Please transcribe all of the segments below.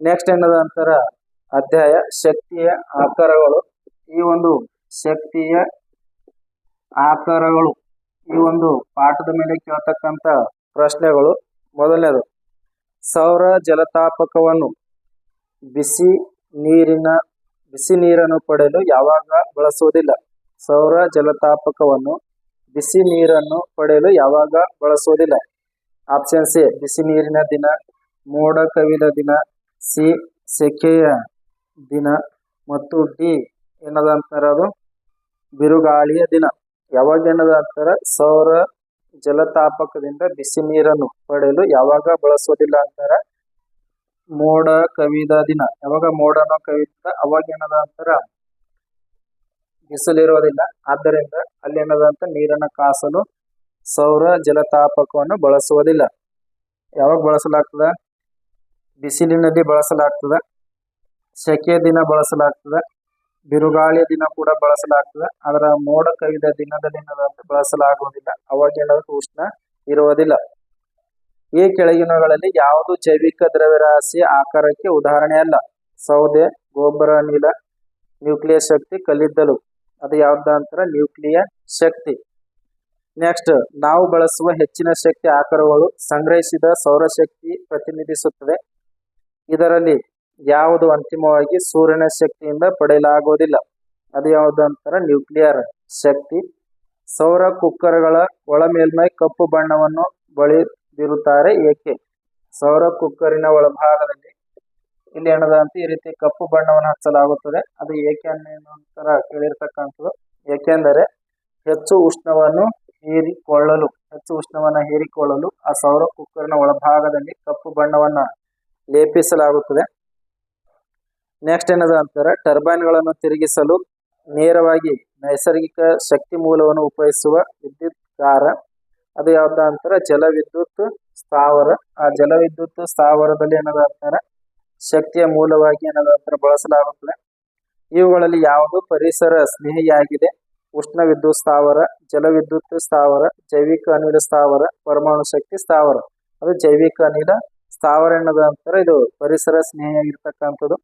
Next ಏನದ ಅಂತಾರ? ಅಧ್ಯಾಯ ಶಕ್ತಿಯ ಆಕಾರಗಳು. ಈ ಒಂದು ಶಕ್ತಿಯ ಆಕಾರಗಳು ಈ ಒಂದು ಪಾಠದ ಮೇಲೆ ಕೇಳ್ತಕ್ಕಂತ ಪ್ರಶ್ನೆಗಳು. ಮೊದಲನೇದು, ಸೌರ ಜಲತಾಪಕವನ್ನು ಬಿಸಿ ನೀರಿನ, ಬಿಸಿ ನೀರನ್ನು ಪಡೆಯಲು ಯಾವಾಗ ಬಳಸುವುದಿಲ್ಲ? ಸೌರ ಜಲತಾಪಕವನ್ನು ಬಿಸಿ ನೀರನ್ನು ಪಡೆಯಲು ಯಾವಾಗ ಬಳಸುವುದಿಲ್ಲ? ಆಪ್ಷನ್ ಸಿ ಬಿಸಿ ನೀರಿನ ದಿನ ಮೋಡ ಕವಿದ ದಿನ ಸಿ, ಸೆಕೆಯ ದಿನ ಮತ್ತು ಡಿ ಏನದ ಅಂತಾರ ಅದು? ಬಿರುಗಾಳಿಯ ದಿನ. ಯಾವಾಗ ಏನದ ಅಂತಾರ? ಸೌರ ಜಲತಾಪಕದಿಂದ ಬಿಸಿ ನೀರನ್ನು ಪಡೆಯಲು ಯಾವಾಗ ಬಳಸೋದಿಲ್ಲ ಅಂತಾರ? ಮೋಡ ಕವಿದ ದಿನ. ಯಾವಾಗ ಮೋಡನ ಕವಿದ? ಅವಾಗ ಏನದ ಅಂತಾರ? ಬಿಸಿಲಿರೋದಿಲ್ಲ ಆದ್ದರಿಂದ ಅಲ್ಲಿ ಏನದ ಅಂತ? ನೀರನ್ನ ಕಾಸಲು ಸೌರ ಜಲತಾಪಕವನ್ನು ಬಳಸುವುದಿಲ್ಲ. ಯಾವಾಗ ಬಳಸಲಾಗ್ತದ? ಬಿಸಿಲಿನಲ್ಲಿ ಬಳಸಲಾಗ್ತದೆ. ಸೆಕೆ ದಿನ ಬಳಸಲಾಗ್ತದೆ. ಬಿರುಗಾಳಿಯ ದಿನ ಕೂಡ ಬಳಸಲಾಗ್ತದೆ. ಅದರ ಮೋಡ ಕವಿದ ದಿನದಲ್ಲಿ ಬಳಸಲಾಗುವುದಿಲ್ಲ. ಅವಾಗ ಏನಾದ್ರು ಉಷ್ಣ ಇರುವುದಿಲ್ಲ. ಈ ಕೆಳಗಿನಗಳಲ್ಲಿ ಯಾವುದು ಜೈವಿಕ ದ್ರವ್ಯರಾಶಿ ಆಕಾರಕ್ಕೆ ಉದಾಹರಣೆ ಅಲ್ಲ. ಸೌದೆ, ಗೊಬ್ಬರ ಅನಿಲ ನ್ಯೂಕ್ಲಿಯರ್ ಶಕ್ತಿ ಕಲ್ಲಿದ್ದಲು. ಅದು ಯಾವ್ದಂತರ ನ್ಯೂಕ್ಲಿಯರ್ ನ್ಯೂಕ್ಲಿಯ ಶಕ್ತಿ. ನೆಕ್ಸ್ಟ್, ನಾವು ಬಳಸುವ ಹೆಚ್ಚಿನ ಶಕ್ತಿ ಆಕಾರಗಳು ಸಂಗ್ರಹಿಸಿದ ಸೌರಶಕ್ತಿ ಪ್ರತಿನಿಧಿಸುತ್ತದೆ ಇದರಲ್ಲಿ ಯಾವುದು ಅಂತಿಮವಾಗಿ ಸೂರ್ಯನ ಶಕ್ತಿಯಿಂದ ಪಡೆಯಲಾಗುವುದಿಲ್ಲ. ಅದು ಯಾವುದು ಅಂತಾರೆ? ನ್ಯೂಕ್ಲಿಯರ್ ಶಕ್ತಿ. ಸೌರ ಕುಕ್ಕರ್ಗಳ ಒಳ ಮೇಲ್ಮೈ ಕಪ್ಪು ಬಣ್ಣವನ್ನು ಬಳಿದಿರುತ್ತಾರೆ. ಏಕೆ? ಸೌರ ಕುಕ್ಕರಿನ ಒಳಭಾಗದಲ್ಲಿ ಇಲ್ಲಿ ಏನದ ಈ ರೀತಿ ಕಪ್ಪು ಬಣ್ಣವನ್ನು ಹಚ್ಚಲಾಗುತ್ತದೆ. ಅದು ಏಕೆ ಅನ್ನೋಂತರ ಕೇಳಿರ್ತಕ್ಕಂಥದ್ದು. ಏಕೆಂದರೆ ಹೆಚ್ಚು ಉಷ್ಣವನ್ನು ಹೀರಿಕೊಳ್ಳಲು, ಹೆಚ್ಚು ಉಷ್ಣವನ್ನು ಹೀರಿಕೊಳ್ಳಲು ಆ ಸೌರ ಕುಕ್ಕರ್ನ ಒಳಭಾಗದಲ್ಲಿ ಕಪ್ಪು ಬಣ್ಣವನ್ನ ಲೇಪಿಸಲಾಗುತ್ತದೆ. ನೆಕ್ಸ್ಟ್ ಏನದ ಅಂತಾರೆ? ಟರ್ಬೈನ್ಗಳನ್ನು ತಿರುಗಿಸಲು ನೇರವಾಗಿ ನೈಸರ್ಗಿಕ ಶಕ್ತಿ ಮೂಲವನ್ನು ಉಪಯೋಗಿಸುವ ವಿದ್ಯುತ್ ಕಾರ ಅದು ಯಾವ್ದು ಅಂತಾರೆ? ಜಲವಿದ್ಯುತ್ ಸ್ಥಾವರ. ಆ ಜಲವಿದ್ಯುತ್ ಸ್ಥಾವರದಲ್ಲಿ ಏನದ ಅಂತಾರೆ? ಶಕ್ತಿಯ ಮೂಲವಾಗಿ ಏನದ ಅಂತಾರೆ? ಬಳಸಲಾಗುತ್ತದೆ. ಇವುಗಳಲ್ಲಿ ಯಾವುದು? ಪರಿಸರ ಸ್ನೇಹಿಯಾಗಿದೆ. ಉಷ್ಣ ವಿದ್ಯುತ್ ಸ್ಥಾವರ, ಜಲವಿದ್ಯುತ್ ಸ್ಥಾವರ, ಜೈವಿಕ ಅನಿಲ ಸ್ಥಾವರ, ಪರಮಾಣು ಶಕ್ತಿ ಸ್ಥಾವರ. ಅದು ಜೈವಿಕ ಅನಿಲ ಸ್ಥಾವರ ಎಣ್ಣದ ಅಂತಾರೆ ಇದು ಪರಿಸರ ಸ್ನೇಹಿಯಾಗಿರ್ತಕ್ಕಂಥದ್ದು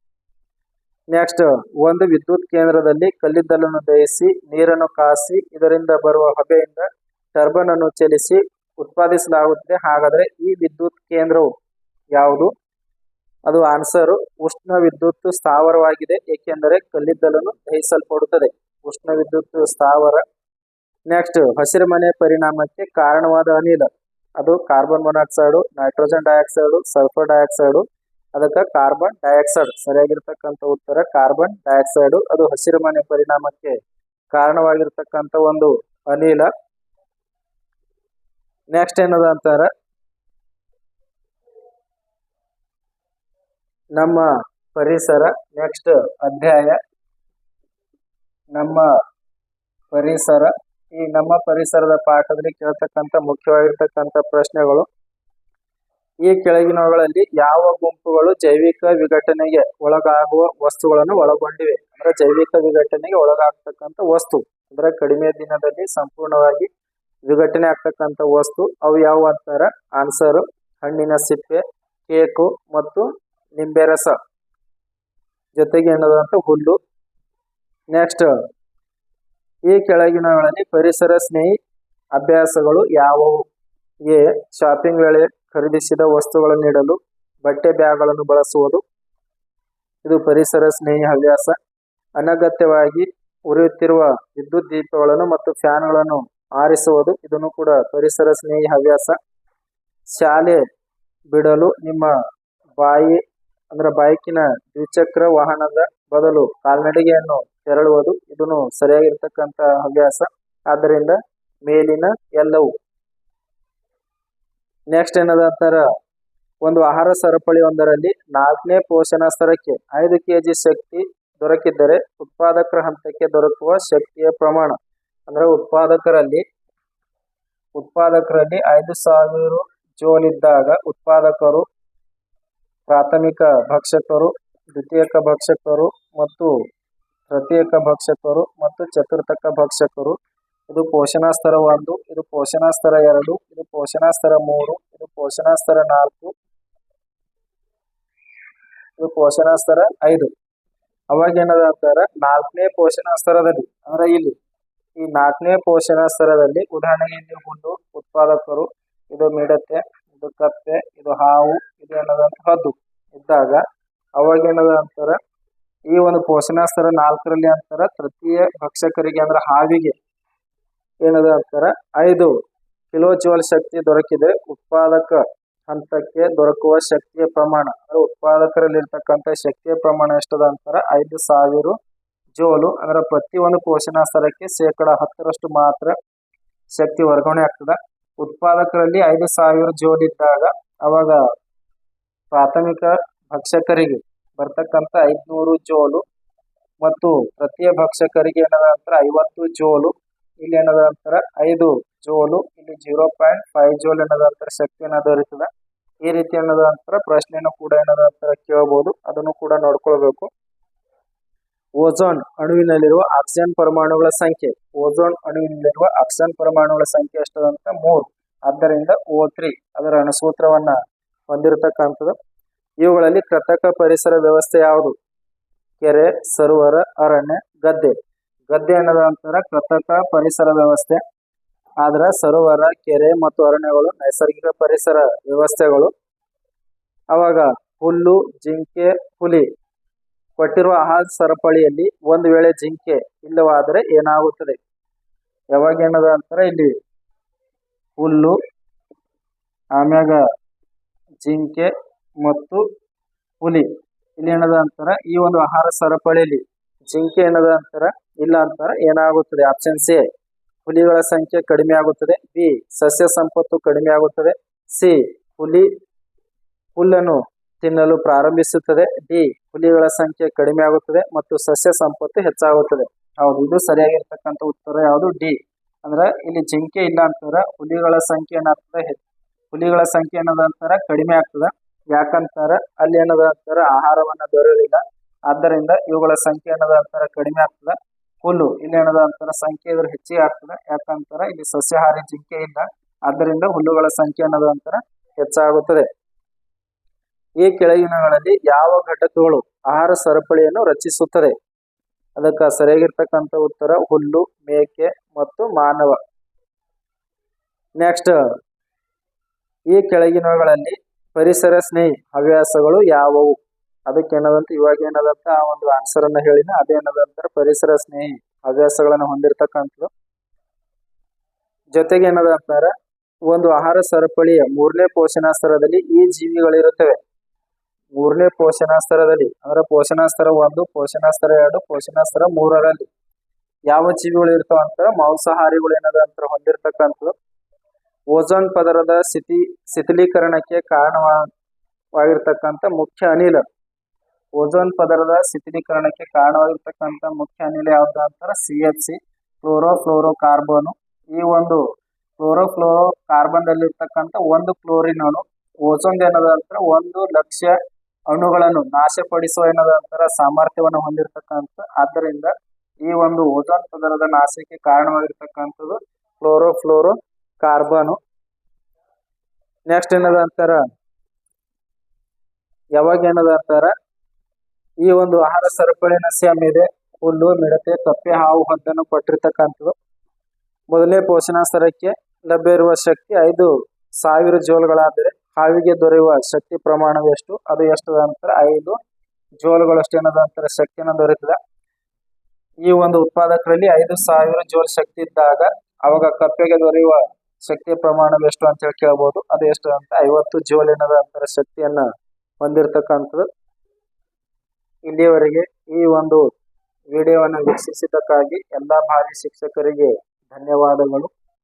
ನೆಕ್ಸ್ಟ್ ಒಂದು ವಿದ್ಯುತ್ ಕೇಂದ್ರದಲ್ಲಿ ಕಲ್ಲಿದ್ದಲನ್ನು ದಹಿಸಿ ನೀರನ್ನು ಕಾಸಿ, ಇದರಿಂದ ಬರುವ ಹೊಗೆಯಿಂದ ಟರ್ಬನ್ ಅನ್ನು ಚಲಿಸಿ ಉತ್ಪಾದಿಸಲಾಗುತ್ತದೆ. ಹಾಗಾದರೆ ಈ ವಿದ್ಯುತ್ ಕೇಂದ್ರವು ಯಾವುದು? ಅದು ಆನ್ಸರ್ ಉಷ್ಣ ವಿದ್ಯುತ್ ಸ್ಥಾವರವಾಗಿದೆ, ಏಕೆಂದರೆ ಕಲ್ಲಿದ್ದಲನ್ನು ದಹಿಸಲ್ಪಡುತ್ತದೆ ಉಷ್ಣ ವಿದ್ಯುತ್ ಸ್ಥಾವರ. ನೆಕ್ಸ್ಟ್ ಹಸಿರುಮನೆ ಪರಿಣಾಮಕ್ಕೆ ಕಾರಣವಾದ ಅನಿಲ. ಅದು carbon monoxide nitrogen dioxide sulphur dioxide ಅದಕ್ಕೆ ಕಾರ್ಬನ್ ಡೈಆಕ್ಸೈಡ್ ಸರಿಯಾಗಿರ್ತಕ್ಕಂಥ ಉತ್ತರ ಕಾರ್ಬನ್ ಡೈಆಕ್ಸೈಡು ಅದು ಹಸಿರುಮನೆ ಪರಿಣಾಮಕ್ಕೆ ಕಾರಣವಾಗಿರ್ತಕ್ಕಂಥ ಒಂದು ಅನಿಲ. ನೆಕ್ಸ್ಟ್ ಏನದ ಅಂತಾರೆ? ನಮ್ಮ ಪರಿಸರ. ನೆಕ್ಸ್ಟ್ ಅಧ್ಯಾಯ. ನಮ್ಮ ಪರಿಸರ. ಈ ನಮ್ಮ ಪರಿಸರದ ಪಾಠದಲ್ಲಿ ಕೇಳ್ತಕ್ಕಂಥ ಮುಖ್ಯವಾಗಿರ್ತಕ್ಕಂಥ ಪ್ರಶ್ನೆಗಳು. ಈ ಕೆಳಗಿನವುಗಳಲ್ಲಿ ಯಾವ ಗುಂಪುಗಳು ಜೈವಿಕ ವಿಘಟನೆಗೆ ಒಳಗಾಗುವ ವಸ್ತುಗಳನ್ನು ಒಳಗೊಂಡಿವೆ? ಅಂದ್ರೆ ಜೈವಿಕ ವಿಘಟನೆಗೆ ಒಳಗಾಗ್ತಕ್ಕಂಥ ವಸ್ತು. ಅಂದ್ರೆ ಕಡಿಮೆ ದಿನದಲ್ಲಿ ಸಂಪೂರ್ಣವಾಗಿ ವಿಘಟನೆ ಆಗ್ತಕ್ಕಂಥ ವಸ್ತು. ಅವು ಯಾವ ಅಂತಾರ? ಆನ್ಸರ್, ಹಣ್ಣಿನ ಸಿಪ್ಪೆ, ಕೇಕು ಮತ್ತು ನಿಂಬೆ ರಸ. ಜೊತೆಗೆ ಏನದಂತ ಹುಲ್ಲು. ನೆಕ್ಸ್ಟ್ ಈ ಕೆಳಗಿನಗಳಲ್ಲಿ ಪರಿಸರ ಸ್ನೇಹಿ ಅಭ್ಯಾಸಗಳು ಯಾವುವು? ಎ. ಶಾಪಿಂಗ್ ವೇಳೆ ಖರೀದಿಸಿದ ವಸ್ತುಗಳನ್ನು ನೀಡಲು ಬಟ್ಟೆ ಬ್ಯಾಗ್ಗಳನ್ನು ಬಳಸುವುದು. ಇದು ಪರಿಸರ ಸ್ನೇಹಿ ಹವ್ಯಾಸ. ಅನಗತ್ಯವಾಗಿ ಉರಿಯುತ್ತಿರುವ ವಿದ್ಯುತ್ ದೀಪಗಳನ್ನು ಮತ್ತು ಫ್ಯಾನ್ಗಳನ್ನು ಆರಿಸುವುದು. ಇದನ್ನು ಕೂಡ ಪರಿಸರ ಸ್ನೇಹಿ ಹವ್ಯಾಸ. ಶಾಲೆ ಬಿಡಲು ನಿಮ್ಮ ಬಾಯಿ, ಅಂದ್ರೆ ಬೈಕಿನ ದ್ವಿಚಕ್ರ ವಾಹನದ ಬದಲು ಕಾಲ್ನಡಿಗೆಯನ್ನು ತೆರಳುವುದು. ಇದನ್ನು ಸರಿಯಾಗಿರ್ತಕ್ಕಂಥ ಹವ್ಯಾಸ. ಆದ್ದರಿಂದ ಮೇಲಿನ ಎಲ್ಲವೂ. ನೆಕ್ಸ್ಟ್ ಏನದ ಅಂತಾರ? ಒಂದು ಆಹಾರ ಸರಪಳಿ ಒಂದರಲ್ಲಿ ನಾಲ್ಕನೇ ಪೋಷಣ ಸ್ತರಕ್ಕೆ ಐದು ಕೆಜಿ ಶಕ್ತಿ ದೊರಕಿದ್ದರೆ ಉತ್ಪಾದಕರ ಹಂತಕ್ಕೆ ದೊರಕುವ ಶಕ್ತಿಯ ಪ್ರಮಾಣ. ಅಂದ್ರೆ ಉತ್ಪಾದಕರಲ್ಲಿ ಉತ್ಪಾದಕರಲ್ಲಿ ಐದು ಸಾವಿರ ಜೋಲ್ ಇದ್ದಾಗ ಉತ್ಪಾದಕರು, ಪ್ರಾಥಮಿಕ ಭಕ್ಷಕರು, ದ್ವಿತೀಯಕ ಭಕ್ಷಕರು ಮತ್ತು ತೃತೀಯಕ ಭಕ್ಷಕರು ಮತ್ತು ಚತುರ್ಥಕ ಭಕ್ಷಕರು ಇದು ಪೋಷಣಾ ಸ್ತರ ಒಂದು, ಇದು ಪೋಷಣಾ ಸ್ತರ ಎರಡು, ಇದು ಪೋಷಣಾ ಸ್ತರ ಮೂರು, ಇದು ಪೋಷಣಾ ಸ್ತರ ನಾಲ್ಕು, ಇದು ಪೋಷಣಾ ಸ್ತರ ಐದು. ಅವಾಗ ಏನದ ಅಂತಾರ? ನಾಲ್ಕನೇ ಪೋಷಣಾ ಸ್ತರದಲ್ಲಿ ಅಂದ್ರೆ ಇಲ್ಲಿ, ಈ ನಾಲ್ಕನೇ ಪೋಷಣಾ ಸ್ತರದಲ್ಲಿ ಉದಾಹರಣೆಗೆ ಇಲ್ಲಿ ಹುಲ್ಲು, ಉತ್ಪಾದಕರು, ಇದು ಮಿಡತೆ, ಇದು ಕತ್ತೆ ಇದು ಹಾವು, ಇದು ಏನದಂತ ಹದ್ದು. ಇದ್ದಾಗ ಅವಾಗ ಏನದ ಅಂತಾರ? ಈ ಒಂದು ಪೋಷಣಾಸ್ತರ ನಾಲ್ಕರಲ್ಲಿ ಅಂತಾರ, ತೃತೀಯ ಭಕ್ಷಕರಿಗೆ ಅಂದ್ರೆ ಹಾವಿಗೆ. ಏನದ ಅಂತಾರ? ಐದು, ಕಿಲೋ ಜೋಲ್ ಶಕ್ತಿ ದೊರಕಿದೆ. ಉತ್ಪಾದಕ ಹಂತಕ್ಕೆ ದೊರಕುವ ಶಕ್ತಿಯ ಪ್ರಮಾಣ. ಅಂದ್ರೆ ಉತ್ಪಾದಕರಲ್ಲಿ ಇರ್ತಕ್ಕಂಥ ಶಕ್ತಿಯ ಪ್ರಮಾಣ ಎಷ್ಟದ ಅಂತಾರ? ಐದು ಸಾವಿರ ಜೋಲು. ಅಂದ್ರೆ ಪ್ರತಿ ಒಂದು ಪೋಷಣಾಸ್ತರಕ್ಕೆ ಶೇಕಡ ಹತ್ತರಷ್ಟು ಮಾತ್ರ ಶಕ್ತಿ ವರ್ಗಾವಣೆ ಆಗ್ತದ. ಉತ್ಪಾದಕರಲ್ಲಿ ಐದು ಸಾವಿರ ಜೋಲ್ ಇದ್ದಾಗ, ಅವಾಗ ಪ್ರಾಥಮಿಕ ಭಕ್ಷಕರಿಗೆ ಬರ್ತಕ್ಕಂಥ ಐದ್ನೂರು ಜೋಲು ಮತ್ತು ಪ್ರತಿಯ ಭಕ್ಷಕರಿಗೆ ಏನದ ಅಂತಾರ ಐವತ್ತು ಜೋಲು, ಇಲ್ಲಿ ಏನದ ಅಂತಾರ ಐದು ಜೋಲು, ಇಲ್ಲಿ ಜೀರೋ ಪಾಯಿಂಟ್ ಫೈವ್ ಜೋಲ್ ಏನದ ಅಂತಾರ ಶಕ್ತಿಯನ್ನ ದೊರೀತದ ಈ ರೀತಿ ಏನದ ಅಂತರ ಪ್ರಶ್ನೆಯನ್ನು ಕೂಡ ಏನದ ಅಂತಾರೆ ಕೇಳಬಹುದು ಅದನ್ನು ಕೂಡ ನೋಡ್ಕೊಳ್ಬೇಕು. ಓಝೋನ್ ಅಣುವಿನಲ್ಲಿರುವ ಆಕ್ಸಿಜನ್ ಪರಮಾಣುಗಳ ಸಂಖ್ಯೆ ಓಝೋನ್ ಅಣುವಿನಲ್ಲಿರುವ ಆಕ್ಸಿಜನ್ ಪರಮಾಣುಗಳ ಸಂಖ್ಯೆ ಎಷ್ಟದಂತ ಮೂರು. ಆದ್ದರಿಂದ ಓ ಅದರ ಅಣುಸೂತ್ರವನ್ನ ಹೊಂದಿರತಕ್ಕಂಥದ್ದು. ಇವುಗಳಲ್ಲಿ ಕೃತಕ ಪರಿಸರ ವ್ಯವಸ್ಥೆ ಯಾವುದು? ಕೆರೆ, ಸರೋವರ, ಅರಣ್ಯ, ಗದ್ದೆ. ಗದ್ದೆ ಅನ್ನೋದ ಅಂತಾರ ಕೃತಕ ಪರಿಸರ ವ್ಯವಸ್ಥೆ. ಆದ್ರ ಸರೋವರ, ಕೆರೆ ಮತ್ತು ಅರಣ್ಯಗಳು ನೈಸರ್ಗಿಕ ಪರಿಸರ ವ್ಯವಸ್ಥೆಗಳು. ಅವಾಗ ಹುಲ್ಲು, ಜಿಂಕೆ, ಹುಲಿ. ಕೊಟ್ಟಿರುವ ಆಹಾರ ಸರಪಳಿಯಲ್ಲಿ ಒಂದು ವೇಳೆ ಜಿಂಕೆ ಇಲ್ಲವಾದರೆ ಏನಾಗುತ್ತದೆ? ಯಾವಾಗ ಏನದ ಅಂತಾರ ಇಲ್ಲಿ? ಹುಲ್ಲು, ಆಮ್ಯಾಗ ಜಿಂಕೆ ಮತ್ತು ಹುಲಿ. ಇಲ್ಲಿ ಏನದ ಅಂತಾರ ಈ ಒಂದು ಆಹಾರ ಸರಪಳಿಯಲ್ಲಿ. ಜಿಂಕೆ ಏನದ ಅಂತಾರ ಇಲ್ಲ ಅಂತಾರ ಏನಾಗುತ್ತದೆ? ಆಪ್ಷನ್ ಸಿ ಹುಲಿಗಳ ಸಂಖ್ಯೆ ಕಡಿಮೆ ಆಗುತ್ತದೆ. ಬಿ ಸಸ್ಯ ಸಂಪತ್ತು ಕಡಿಮೆ ಆಗುತ್ತದೆ. ಸಿ ಹುಲಿ ಹುಲ್ಲನ್ನು ತಿನ್ನಲು ಪ್ರಾರಂಭಿಸುತ್ತದೆ. ಡಿ ಹುಲಿಗಳ ಸಂಖ್ಯೆ ಕಡಿಮೆ ಆಗುತ್ತದೆ ಮತ್ತು ಸಸ್ಯ ಸಂಪತ್ತು ಹೆಚ್ಚಾಗುತ್ತದೆ. ಹೌದು, ಇದು ಸರಿಯಾಗಿರ್ತಕ್ಕಂಥ ಉತ್ತರ ಯಾವುದು? ಡಿ ಅಂದ್ರೆ ಇಲ್ಲಿ ಜಿಂಕೆ ಇಲ್ಲ ಅಂತಾರ ಹುಲಿಗಳ ಸಂಖ್ಯೆ ಏನಾಗ್ತದೆ? ಹುಲಿಗಳ ಸಂಖ್ಯೆ ಏನದ ಅಂತಾರ ಕಡಿಮೆ ಆಗ್ತದ. ಯಾಕಂತಾರ ಅಲ್ಲಿ ಏನದ ಅಂತಾರ, ಆಹಾರವನ್ನ ದೊರೆಯಲಿಲ್ಲ. ಆದ್ದರಿಂದ ಇವುಗಳ ಸಂಖ್ಯೆ ಏನದ ಅಂತಾರ, ಕಡಿಮೆ ಆಗ್ತದ. ಹುಲ್ಲು, ಇಲ್ಲಿ ಏನದ ಅಂತಾರ, ಸಂಖ್ಯೆ ಇದ್ರ ಹೆಚ್ಚಿಗೆ ಆಗ್ತದ. ಯಾಕಂತಾರ ಇಲ್ಲಿ ಸಸ್ಯಾಹಾರಿ ಜಿಂಕೆ ಇಲ್ಲ. ಆದ್ದರಿಂದ ಹುಲ್ಲುಗಳ ಸಂಖ್ಯೆ ಏನದ ಅಂತರ, ಹೆಚ್ಚಾಗುತ್ತದೆ. ಈ ಕೆಳಗಿನಗಳಲ್ಲಿ ಯಾವ ಘಟಕಗಳು ಆಹಾರ ಸರಪಳಿಯನ್ನು ರಚಿಸುತ್ತದೆ? ಅದಕ್ಕ ಸರಿಯಾಗಿರ್ತಕ್ಕಂಥ ಉತ್ತರ, ಹುಲ್ಲು, ಮೇಕೆ ಮತ್ತು ಮಾನವ. ನೆಕ್ಸ್ಟ್ ಈ ಕೆಳಗಿನವುಗಳಲ್ಲಿ ಪರಿಸರ ಸ್ನೇಹಿ, ಹವ್ಯಾಸಗಳು ಯಾವುವು? ಅದಕ್ಕೆ ಏನದಂತ, ಇವಾಗ ಏನದಂತ ಆ ಒಂದು ಆನ್ಸರ್ ಅನ್ನ ಹೇಳಿನ ಅದೇನದಂತಾರೆ ಪರಿಸರ ಸ್ನೇಹಿ, ಹವ್ಯಾಸಗಳನ್ನು ಹೊಂದಿರತಕ್ಕಂಥದ್ದು ಜೊತೆಗೆ ಏನದ ಅಂತಾರೆ ಒಂದು ಆಹಾರ ಸರಪಳಿಯ ಮೂರನೇ ಪೋಷಣಾ ಸ್ತರದಲ್ಲಿ ಈ ಜೀವಿಗಳಿರುತ್ತವೆ. ಮೂರನೇ ಪೋಷಣಾ ಸ್ತರದಲ್ಲಿ ಅಂದ್ರೆ ಪೋಷಣಾ ಸ್ತರ ಒಂದು ಪೋಷಣಾ ಸ್ತರ ಎರಡು ಪೋಷಣಾ ಸ್ತರ ಮೂರರಲ್ಲಿ. ಯಾವ ಜೀವಿಗಳು ಇರ್ತಾವ ಅಂತ ಮಾಂಸಾಹಾರಿಗಳು ಏನದ ಅಂತ ಹೊಂದಿರತಕ್ಕಂಥದ್ದು ಓಝೋನ್ ಪದರದ ಸ್ಥಿತಿ ಶಿಥಿಲೀಕರಣಕ್ಕೆ ಕಾರಣವಾಗಿರ್ತಕ್ಕಂಥ ಮುಖ್ಯ ಅನಿಲ. ಓಝೋನ್ ಪದರದ ಶಿಥಿಲೀಕರಣಕ್ಕೆ ಕಾರಣವಾಗಿರ್ತಕ್ಕಂಥ ಮುಖ್ಯ ಅನಿಲ ಯಾವ್ದು ಅಂತಾರೆ? C H C chloro carbon ಈ ಒಂದು ಕ್ಲೋರೋ ಕಾರ್ಬನ್ ಅಲ್ಲಿ ಇರ್ತಕ್ಕಂಥ ಒಂದು ಕ್ಲೋರಿನ್ ಅಣು ಓಝೋನ್ ಏನದ ಅಂತಾರೆ? ಒಂದು ಲಕ್ಷ ಅಣುಗಳನ್ನು ನಾಶಪಡಿಸುವ ಏನದ ಅಂತರ? ಸಾಮರ್ಥ್ಯವನ್ನು ಹೊಂದಿರತಕ್ಕಂಥ. ಆದ್ದರಿಂದ ಈ ಒಂದು ಓಝೋನ್ ಪದರದ ನಾಶಕ್ಕೆ ಕಾರಣವಾಗಿರ್ತಕ್ಕಂಥದ್ದು ಫ್ಲೋರೋ ಫ್ಲೋರೋ ಕಾರ್ಬನ್. ನೆಕ್ಸ್ಟ್ ಏನದ ಅಂತಾರ? ಯಾವಾಗ ಏನದ ಅಂತಾರ? ಈ ಒಂದು ಆಹಾರ ಸರಪಳಿ ನಸ್ಯ ಇದೆ ಹುಲ್ಲು, ಮಿಡತೆ, ಕಪ್ಪೆ, ಹಾವು ಹದ್ದನ್ನು ಕೊಟ್ಟಿರ್ತಕ್ಕಂಥದ್ದು. ಮೊದಲೇ ಪೋಷಣಾ ಸ್ತರಕ್ಕೆ ಲಭ್ಯ ಇರುವ ಶಕ್ತಿ ಐದು ಸಾವಿರ ಜೋಲ್ಗಳಾದರೆ ಹಾವಿಗೆ ದೊರೆಯುವ ಶಕ್ತಿ ಪ್ರಮಾಣ ಎಷ್ಟು? ಅದು ಎಷ್ಟು ಅಂತಾರೆ? ಐದು ಜೋಲ್ಗಳಷ್ಟು ಏನದ ಅಂತಾರೆ? ಶಕ್ತಿಯನ್ನು ದೊರೆತದೆ. ಈ ಒಂದು ಉತ್ಪಾದಕರಲ್ಲಿ ಐದು ಸಾವಿರ ಜೋಲ್ ಶಕ್ತಿ ಇದ್ದಾಗ ಅವಾಗ ಕಪ್ಪೆಗೆ ದೊರೆಯುವ ಶಕ್ತಿಯ ಪ್ರಮಾಣ ಎಷ್ಟು ಅಂತ ಹೇಳಿ ಕೇಳ್ಬೋದು. ಅದು ಎಷ್ಟು ಅಂತ ಐವತ್ತು ಜೋಲ್ ಏನದ ಅಂತಾರೆ ಶಕ್ತಿಯನ್ನ ಹೊಂದಿರತಕ್ಕಂಥದ್ದು. ಇಲ್ಲಿಯವರೆಗೆ ಈ ಒಂದು ವಿಡಿಯೋವನ್ನು ವೀಕ್ಷಿಸಿದ್ದಕ್ಕಾಗಿ ಎಲ್ಲ ಭಾರಿ ಶಿಕ್ಷಕರಿಗೆ ಧನ್ಯವಾದಗಳು.